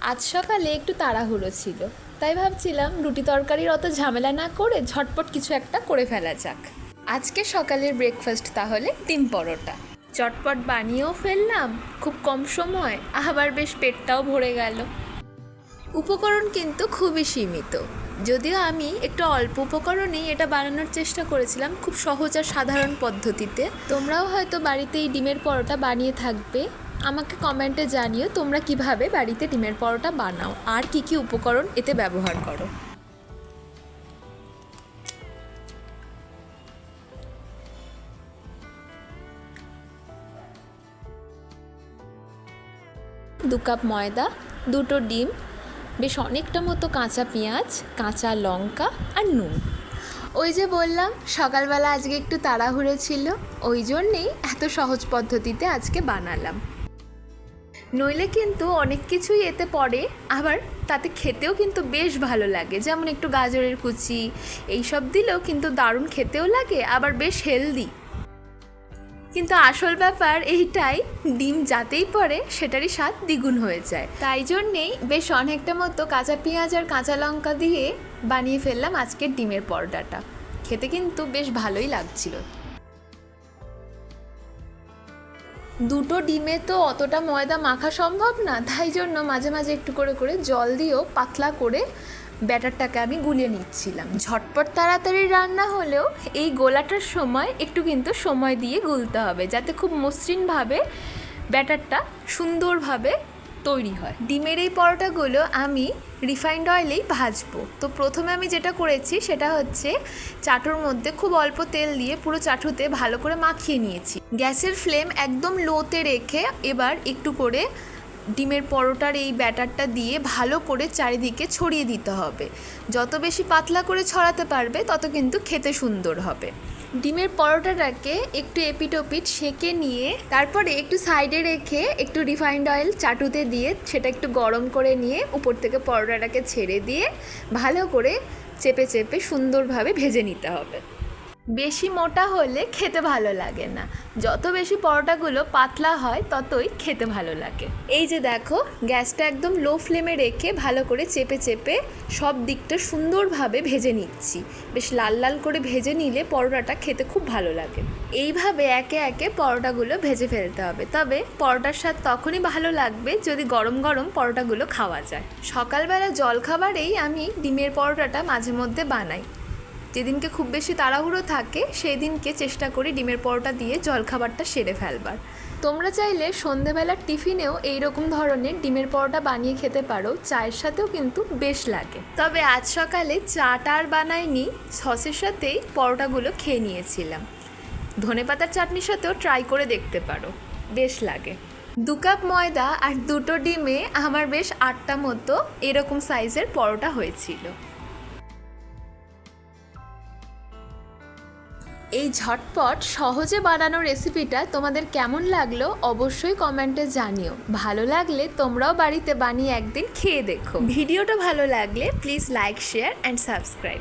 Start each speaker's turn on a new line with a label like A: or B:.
A: আজ সকালে একটু তাড়াহুড়ো ছিল। তাই ভাবছিলাম রুটি তরকারির অত ঝামেলা না করে ঝটপট কিছু একটা করে ফেলা যাক। আজকে সকালের ব্রেকফাস্ট তাহলে ডিম পরোটা। চটপট বানিয়েও ফেললাম, খুব কম সময়, আবার বেশ পেটটাও ভরে গেল। উপকরণ কিন্তু খুবই সীমিত। যদিও আমি একটু অল্প উপকরণেই এটা বানানোর চেষ্টা করেছিলাম খুব সহজ আর সাধারণ পদ্ধতিতে। তোমরাও হয়তো বাড়িতে এই ডিমের পরোটা বানিয়ে থাকবে। আমাকে কমেন্টে জানিও তোমরা কীভাবে বাড়িতে ডিমের পরোটা বানাও আর কি কি উপকরণ এতে ব্যবহার করো। দু কাপ ময়দা, দুটো ডিম, বেশ অনেকটা মতো কাঁচা পেঁয়াজ, কাঁচা লঙ্কা আর নুন। ওই যে বললাম, সকালবেলা আজকে একটু তাড়াহুড়ো ছিল, ওই জন্যেই এত সহজ পদ্ধতিতে আজকে বানালাম। নইলে কিন্তু অনেক কিছুই এতে পড়ে, আবার তাতে খেতেও কিন্তু বেশ ভালো লাগে। যেমন একটু গাজরের কুচি, এইসব দিলেও কিন্তু দারুণ খেতেও লাগে, আবার বেশ হেলদি। কিন্তু আসল ব্যাপার এইটাই, ডিম যাতেই পড়ে, সেটারই স্বাদ দ্বিগুণ হয়ে যায়। তাই জন্যেই বেশ অনেকটা মতো কাঁচা পেঁয়াজ আর কাঁচা লঙ্কা দিয়ে বানিয়ে ফেললাম আজকের ডিমের পরোটাটা। খেতে কিন্তু বেশ ভালোই লাগছিল। দুটো ডিমে তো অতটা ময়দা মাখা সম্ভব না, তাই জন্য মাঝে মাঝে একটু করে করে জল দিয়েও পাতলা করে ব্যাটারটাকে আমি গুলিয়ে নিচ্ছিলাম। ঝটপট তাড়াতাড়ি রান্না হলেও এই গোলাটার সময় একটু কিন্তু সময় দিয়ে গুলতে হবে, যাতে খুব মসৃণভাবে ব্যাটারটা সুন্দরভাবে তৈরি হয়। ডিমের এই পরোটাগুলো আমি রিফাইন্ড অয়েলেই ভাজবো। তো প্রথমে আমি যেটা করেছি সেটা হচ্ছে চাটুর মধ্যে খুব অল্প তেল দিয়ে পুরো চাটুতে ভালো করে মাখিয়ে নিয়েছি। গ্যাসের ফ্লেম একদম লোতে রেখে এবার একটু করে ডিমের পরোটার এই ব্যাটারটা দিয়ে ভালো করে চারিদিকে ছড়িয়ে দিতে হবে। যত বেশি পাতলা করে ছড়াতে পারবে, তত কিন্তু খেতে সুন্দর হবে। ডিমের পরোটাটাকে একটু এপিটোপিট সেঁকে নিয়ে তারপরে একটু সাইডে রেখে একটু রিফাইন্ড অয়েল চাটুতে দিয়ে সেটা একটু গরম করে নিয়ে উপর থেকে পরোটাটাকে ছেড়ে দিয়ে ভালো করে চেপে চেপে সুন্দরভাবে ভেজে নিতে হবে। বেশি মোটা হলে খেতে ভালো লাগে না। যত বেশি পরোটাগুলো পাতলা হয়, ততই খেতে ভালো লাগে। এই যে দেখো, গ্যাসটা একদম লো ফ্লেমে রেখে ভালো করে চেপে চেপে সব দিকটা সুন্দরভাবে ভেজে নিচ্ছি। বেশ লাল লাল করে ভেজে নিলে পরোটাটা খেতে খুব ভালো লাগে। এইভাবে একে একে পরোটাগুলো ভেজে ফেলতে হবে। তবে পরোটার স্বাদ তখনই ভালো লাগবে যদি গরম গরম পরোটাগুলো খাওয়া যায়। সকালবেলা জলখাবারেই আমি ডিমের পরোটাটা মাঝে মধ্যে বানাই। যেদিনকে খুব বেশি তাড়াহুড়ো থাকে সেই দিনকে চেষ্টা করি ডিমের পরোটা দিয়ে জলখাবারটা সেরে ফেলবার। তোমরা চাইলে সন্ধেবেলার টিফিনেও এই রকম ধরনের ডিমের পরোটা বানিয়ে খেতে পারো, চায়ের সাথেও কিন্তু বেশ লাগে। তবে আজ সকালে চাটা আর বানাইনি, সসের সাথেই পরোটাগুলো খেয়ে নিয়েছিলাম। ধনেপাতার চাটনির সাথেও ট্রাই করে দেখতে পারো, বেশ লাগে। দু কাপ ময়দা আর দুটো ডিমে আমার বেশ আটটা মতো এরকম সাইজের পরোটা হয়েছিল। এই ঝটপট সহজে বানানো রেসিপিটা তোমাদের কেমন লাগল অবশ্যই কমেন্টে জানিও। ভালো লাগলে তোমরাও বাড়িতে বানিয়ে একদিন খেয়ে দেখো। ভিডিওটা ভালো লাগলে please like share and subscribe